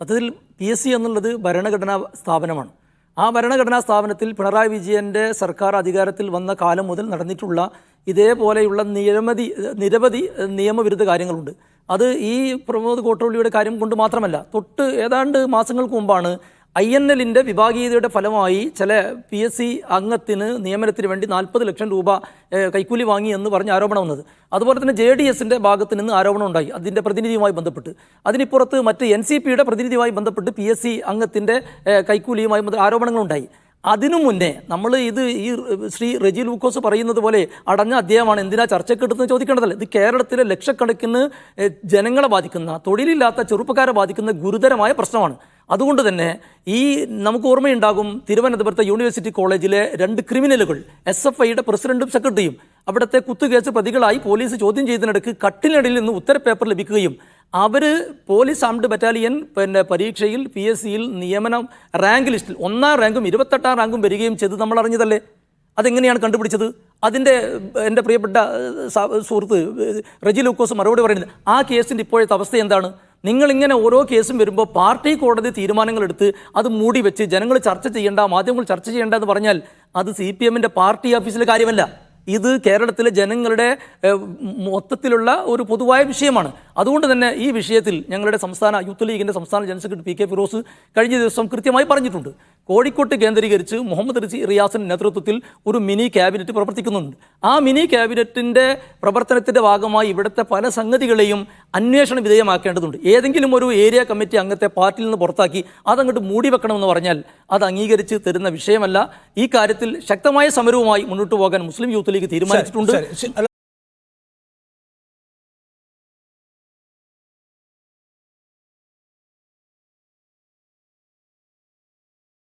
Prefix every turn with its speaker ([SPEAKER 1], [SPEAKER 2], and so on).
[SPEAKER 1] സത്യത്തിൽ P S C എന്നുള്ളത് ഭരണഘടനാ സ്ഥാപനമാണ്. ആ ഭരണഘടനാ സ്ഥാപനത്തിൽ പിണറായി വിജയന്റെ സർക്കാർ അധികാരത്തിൽ വന്ന കാലം മുതൽ നടന്നിട്ടുള്ള ഇതേപോലെയുള്ള നിരവധി നിരവധി നിയമവിരുദ്ധ കാര്യങ്ങളുണ്ട്. അത് ഈ പ്രമോദ് കോട്ടോളിയുടെ കാര്യം കൊണ്ട് മാത്രമല്ല തൊട്ട് ഏതാണ്ട് മാസങ്ങൾക്ക് മുമ്പാണ് ഐ എൻ എല്ലിന്റെ വിഭാഗീയതയുടെ ഫലമായി ചില പി എസ് സി അംഗത്തിന് നിയമനത്തിന് വേണ്ടി നാൽപ്പത് ലക്ഷം രൂപ കൈക്കൂലി വാങ്ങി എന്ന് പറഞ്ഞ് ആരോപണം വന്നത്. അതുപോലെ തന്നെ ജെ ഡി എസിന്റെ ഭാഗത്ത് നിന്ന് ആരോപണം ഉണ്ടായി. അതിന്റെ പ്രതിനിധിയുമായി ബന്ധപ്പെട്ട്. അതിനിപ്പുറത്ത് മറ്റ് എൻ സി പിയുടെ പ്രതിനിധിയുമായി ബന്ധപ്പെട്ട് പി എസ് സി അംഗത്തിന്റെ കൈക്കൂലിയുമായി ആരോപണങ്ങളുണ്ടായി. അതിനു മുന്നേ നമ്മൾ ഇത് ഈ ശ്രീ റെജി ലൂക്കോസ് പറയുന്നത് പോലെ അടഞ്ഞ അധ്യായമാണ് എന്തിനാ ചർച്ചയ്ക്ക് എടുത്തെന്ന് ചോദിക്കേണ്ടതല്ല. ഇത് കേരളത്തിലെ ലക്ഷക്കണക്കിന് ജനങ്ങളെ ബാധിക്കുന്ന തൊഴിലില്ലാത്ത ചെറുപ്പക്കാരെ ബാധിക്കുന്ന ഗുരുതരമായ പ്രശ്നമാണ്. അതുകൊണ്ട് തന്നെ ഈ നമുക്ക് ഓർമ്മയുണ്ടാകും തിരുവനന്തപുരത്തെ യൂണിവേഴ്സിറ്റി കോളേജിലെ രണ്ട് ക്രിമിനലുകൾ എസ് എഫ് ഐയുടെ പ്രസിഡന്റും സെക്രട്ടറിയും. അവിടുത്തെ കുത്തുകേസ് പ്രതികളായി പോലീസ് ചോദ്യം ചെയ്തതിനിടയ്ക്ക് കട്ടിലിനടിയിൽ നിന്ന് ഉത്തരപേപ്പർ ലഭിക്കുകയും അവർ പോലീസ് ആംഡ് ബറ്റാലിയൻ പിന്നെ പരീക്ഷയിൽ പി എസ് സിയിൽ നിയമനം റാങ്ക് ലിസ്റ്റിൽ ഒന്നാം റാങ്കും ഇരുപത്തെട്ടാം റാങ്കും വരികയും ചെയ്ത് നമ്മൾ അറിഞ്ഞതല്ലേ? അതെങ്ങനെയാണ് കണ്ടുപിടിച്ചത്? അതിന്റെ എന്റെ പ്രിയപ്പെട്ട സുഹൃത്ത് റജി ലൂക്കോസ് മറുപടി പറയുന്നത് ആ കേസിന്റെ ഇപ്പോഴത്തെ അവസ്ഥ എന്താണ്? നിങ്ങളിങ്ങനെ ഓരോ കേസും വരുമ്പോൾ പാർട്ടി കോടതി തീരുമാനങ്ങൾ എടുത്ത് അത് മൂടി വെച്ച് ജനങ്ങൾ ചർച്ച ചെയ്യേണ്ട മാധ്യമങ്ങൾ ചർച്ച ചെയ്യേണ്ട എന്ന് പറഞ്ഞാൽ അത് സി പി എമ്മിന്റെ പാർട്ടി ഓഫീസിലെ കാര്യമല്ല. ഇത് കേരളത്തിലെ ജനങ്ങളുടെ മൊത്തത്തിലുള്ള ഒരു പൊതുവായ വിഷയമാണ്. അതുകൊണ്ട് തന്നെ ഈ വിഷയത്തിൽ ഞങ്ങളുടെ സംസ്ഥാന യൂത്ത് ലീഗിന്റെ സംസ്ഥാന general secretary P K Firoz കഴിഞ്ഞ ദിവസം കൃത്യമായി പറഞ്ഞിട്ടുണ്ട്. കോഴിക്കോട്ട് കേന്ദ്രീകരിച്ച് മുഹമ്മദ് റിസി റിയാസിന്റെ നേതൃത്വത്തിൽ ഒരു മിനി ക്യാബിനറ്റ് പ്രവർത്തിക്കുന്നുണ്ട്. ആ മിനി ക്യാബിനറ്റിന്റെ പ്രവർത്തനത്തിന്റെ ഭാഗമായി ഇവിടുത്തെ പല സംഗതികളെയും അന്വേഷണ വിധേയമാക്കേണ്ടതുണ്ട്. ഏതെങ്കിലും ഒരു ഏരിയ കമ്മിറ്റി അംഗത്തെ പാർട്ടിയിൽ നിന്ന് പുറത്താക്കി അതങ്ങോട്ട് മൂടി വെക്കണമെന്ന് പറഞ്ഞാൽ അത് അംഗീകരിച്ച് തരുന്ന വിഷയമല്ല. ഈ കാര്യത്തിൽ ശക്തമായ സമരവുമായി മുന്നോട്ട് പോകാൻ മുസ്ലിം യൂത്ത് ലീഗ് തീരുമാനിച്ചിട്ടുണ്ട്.